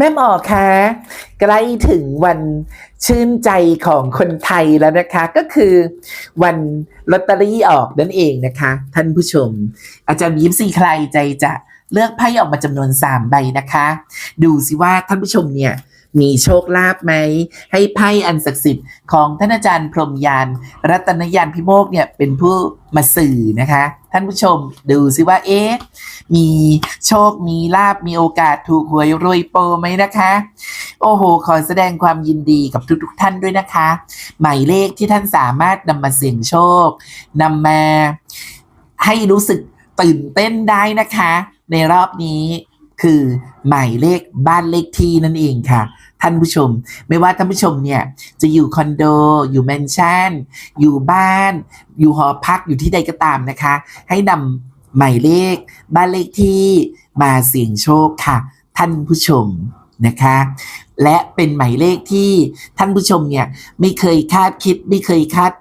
แม่หมอคะใกล้ถึงวันชื่นใจของคนไทยแล้วนะคะ ก็คือวันลอตเตอรี่ออกนั่นเองนะคะ ท่านผู้ชม อาจารย์ยิ้มสีใครใจจะเลือกไพ่ออกมาจำนวน3ใบนะคะ ดูสิว่าท่านผู้ชมเนี่ยมีโชคลาภไหม ให้ไพ่อันศักดิ์สิทธิ์ของท่านอาจารย์พรมยาน รัตนยานพิโมกเนี่ยเป็นผู้มาสื่อนะคะ ท่านผู้ชมดูสิว่าเอ๊ะ มีโชค มีลาบ มีโอกาสถูกหวยรวยโปรไหมนะคะ โอ้โห ขอแสดงความยินดีกับทุกๆทท่านด้วยนะคะ หมายเลขที่ท่านสามารถนำมาเสี่ยงโชคนำมาให้รู้สึกตื่นเต้นได้นะคะ ในรอบนี้คือหมายเลขบ้านเลขที่นั่นเองค่ะ ท่านผู้ชม ไม่ว่าท่านผู้ชมเนี่ยจะอยู่คอนโด อยู่แมนชั่น อยู่บ้าน อยู่หอพักอยู่ที่ใดก็ตามนะคะ ให้นำ หมายเลข บ้านเลขที่มาเสี่ยงโชคค่ะ ท่านผู้ชมนะคะ และเป็นหมายเลขที่ท่านผู้ชมเนี่ยไม่เคยคาดคิดไม่เคยคาด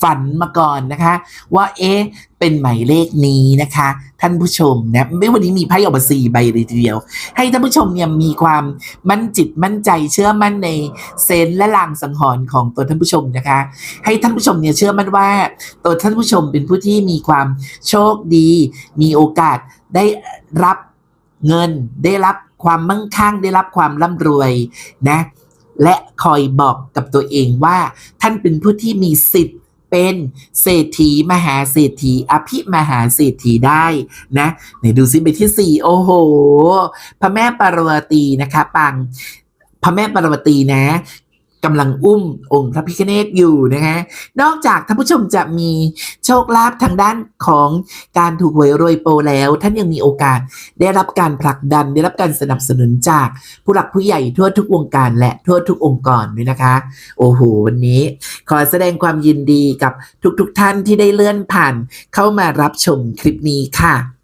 ฝันมาก่อนนะคะ ว่าเอ๊ะเป็นหมายเลขนี้นะคะ ท่านผู้ชมนะไม่วันนี้มีไพ่ออกมาสี่ใบเลยทีเดียว ให้ท่านผู้ชมเนี่ยมีความมั่นจิตมั่นใจเชื่อมั่นในเซนและลางสังหรณ์ของตัวท่านผู้ชมนะคะ ให้ท่านผู้ชมเนี่ยเชื่อมั่นว่า ตัวท่านผู้ชมเป็นผู้ที่มีความโชคดี มีโอกาสได้รับเงินได้รับความมั่งคั่งได้รับความร่ำรวยนะ และคอยบอกกับตัวเองว่าท่านเป็นผู้ที่มีสิทธิ์ เป็นเศรษฐีมหาเศรษฐีอภิมหาเศรษฐีได้นะไหนดูซิไปที่สี่โอ้โห พระแม่ปารวตีนะคะ ปังพระแม่ปารวตีนะ กำลังอุ้มองค์พระพิฆเนศอยู่นะคะนอกจากท่านผู้ชมจะมีโชคลาภทางด้านของการถูกหวยรวยโปรแล้ว ท่านยังมีโอกาสได้รับการผลักดันได้รับการสนับสนุนจากผู้หลักผู้ใหญ่ทั่วทุกวงการและทั่วทุกองค์กรด้วยนะคะ โอ้โหวันนี้ ขอแสดงความยินดีกับทุกๆทท่านที่ได้เลื่อนผ่านเข้ามารับชมคลิปนี้ค่ะ